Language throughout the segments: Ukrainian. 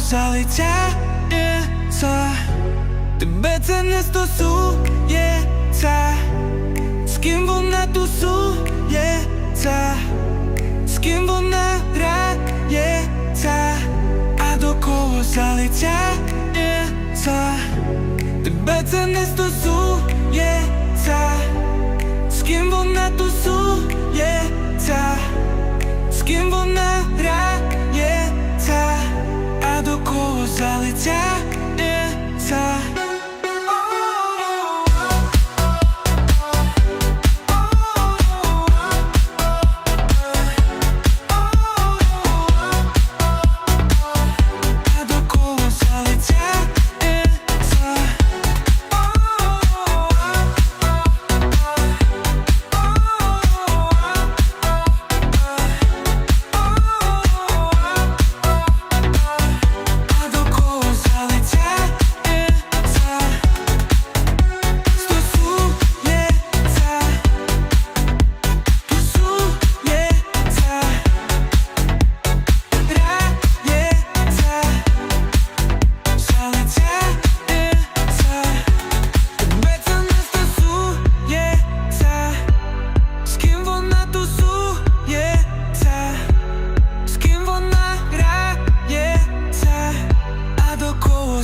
залицяється е, тебе це не стосується, з ким вона тусується, з ким вона грається, а до кого залицяється е, тебе це не стосується. Кого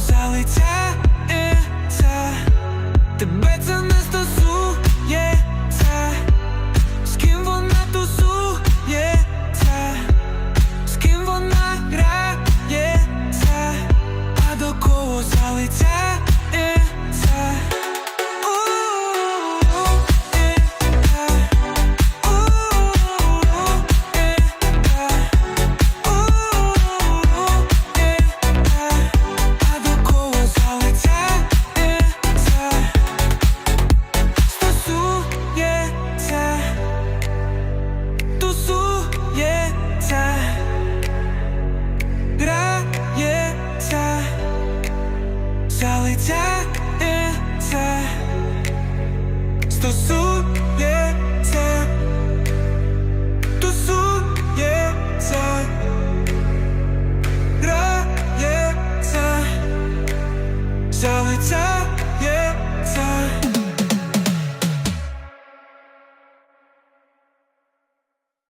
грається,